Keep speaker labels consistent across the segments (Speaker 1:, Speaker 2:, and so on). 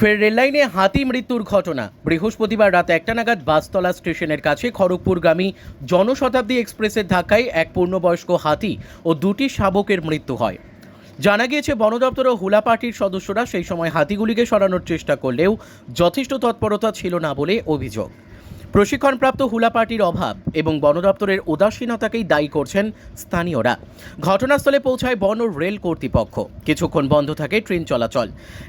Speaker 1: ফের রেললাইনে হাতি মৃত্যুর ঘটনা। বৃহস্পতিবার রাত একটা নাগাদ বাসতলা স্টেশনের কাছে খড়গপুরগামী জনশতাব্দী এক্সপ্রেসের ধাক্কায় এক পূর্ণবয়স্ক হাতি ও দুটি শাবকের মৃত্যু হয়। জানা গিয়েছে, বন দপ্তর ও হুলা পার্টির সদস্যরা সেই সময় হাতিগুলিকে সরানোর চেষ্টা করলেও যথেষ্ট তৎপরতা ছিল না বলে অভিযোগ। প্রশিক্ষণপ্রাপ্ত হুলা পার্টির অভাব এবং বন দপ্তরের উদাসীনতাকেই দায়ী করছেন স্থানীয়রা। ঘটনাস্থলে পৌঁছায় বন ও রেল কর্তৃপক্ষ। কিছুক্ষণ বন্ধ থাকে ট্রেন চলাচল।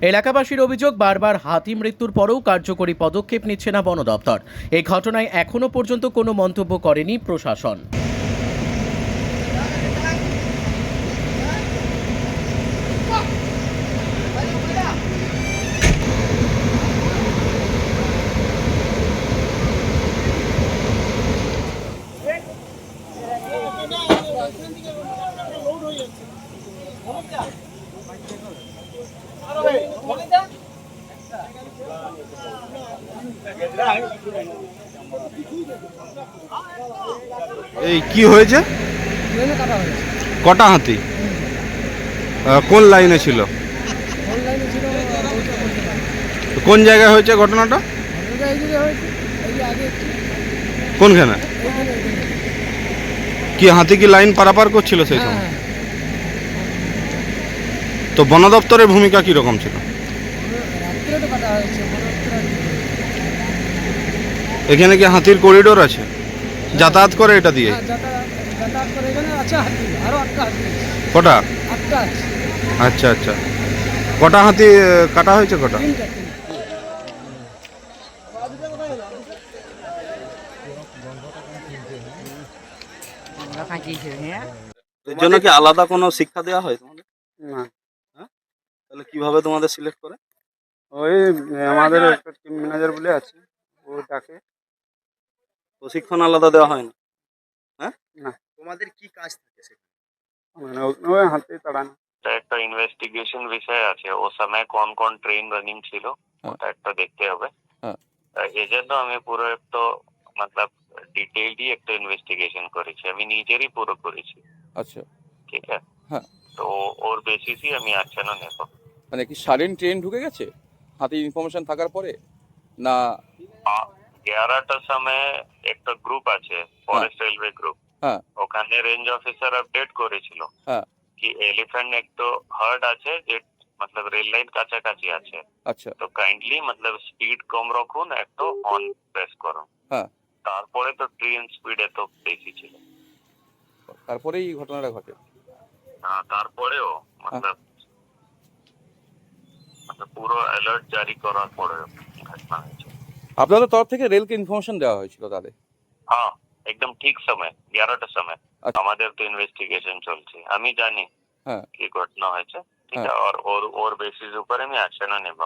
Speaker 1: এলাকাবাসীর অভিযোগ, বারবার হাতি মৃত্যুর পরেও কার্যকরী পদক্ষেপ নিচ্ছে না বন দপ্তর এই ঘটনায় এখনও পর্যন্ত কোনো মন্তব্য করেনি প্রশাসন।
Speaker 2: এই কি হয়েছে?
Speaker 3: কাটা
Speaker 2: হাতি? কোন লাইনে ছিল? কোন জায়গায় হয়েছে ঘটনাটা? কোনখানে? কি হাতি কি লাইন পারাপার করছিল সেই সময়? তো বন দপ্তরের ভূমিকা কি রকম ছিল? এখানে কি হাতির করিডোর আছে? যাতায়াত করে এটা দিয়ে?
Speaker 3: হ্যাঁ।
Speaker 2: কটা? আচ্ছা আচ্ছা। কটা হাতি কাটা হয়েছে কটা? জন্য কি আলাদা কোনো শিক্ষা দেওয়া হয় কীভাবে তোমাদের সিলেক্ট করে?
Speaker 4: ওই আমাদের একটা টিম ম্যানেজার বলে আছে ও ডাকে।
Speaker 2: প্রশিক্ষণ আলাদা দেওয়া হয় না? হ্যাঁ? না।
Speaker 5: তোমাদের কি কাজ থাকে সেখানে?
Speaker 4: মানে ওই হাতে তাড়ানো।
Speaker 6: একটা ইনভেস্টিগেশন বিষয় আছে। ও সময় কোন কোন ট্রেন রানিং ছিল ওটা একটা দেখতে হবে।
Speaker 2: হ্যাঁ।
Speaker 6: তা এই জন্য আমি পুরো একটা মতলব ডিটেইলডি একটা ইনভেস্টিগেশন করেছি। আমি নিজেরই পুরো করেছি।
Speaker 7: আচ্ছা।
Speaker 6: ঠিক আছে?
Speaker 7: হ্যাঁ।
Speaker 6: তো ওর বেসিসই আমি অ্যাকশনও নেব।
Speaker 7: মানে কি সাডেন ট্রেন ঢুকে গেছে? হাতে ইনফরমেশন থাকার পরে? না?
Speaker 6: গ্যারাটার সময় একটা গ্রুপ আছে ফরেস্ট রেলওয়ে গ্রুপ। ওখানে রেঞ্জ অফিসার আপডেট করেছিল।
Speaker 7: হ্যাঁ।
Speaker 6: কি এলিফ্যান্ট একটা হার্ড আছে যে মতলব রেল লাইন কাছাকাছি আছে।
Speaker 7: আচ্ছা।
Speaker 6: তো কাইন্ডলি মতলব স্পিড কম রাখুন একটু অন প্রেস করুন।
Speaker 7: হ্যাঁ।
Speaker 6: তারপরে তো ট্রেন স্পিড এত বেশি ছিল।
Speaker 7: তারপরে এই ঘটনাটা ঘটে।
Speaker 6: হ্যাঁ, তারপরেও মতলব মতলব পুরো অ্যালার্ট জারি করার পরে ঘটনা হয়েছে
Speaker 7: আপনাদের তরফ থেকে রেলকে ইনফরমেশন দেওয়া হয়েছিল তাদের
Speaker 6: হ্যাঁ একদম ঠিক সময় এগারোটার সময়
Speaker 7: আচ্ছা।
Speaker 6: আমাদের তো ইনভেস্টিগেশন চলছে আমি জানি
Speaker 7: হ্যাঁ।
Speaker 6: কি ঘটনা হয়েছে ঠিক
Speaker 7: হ্যাঁ।
Speaker 6: আছে আর ওর ওর বেসিস উপরে আমি অ্যাকশনও নেব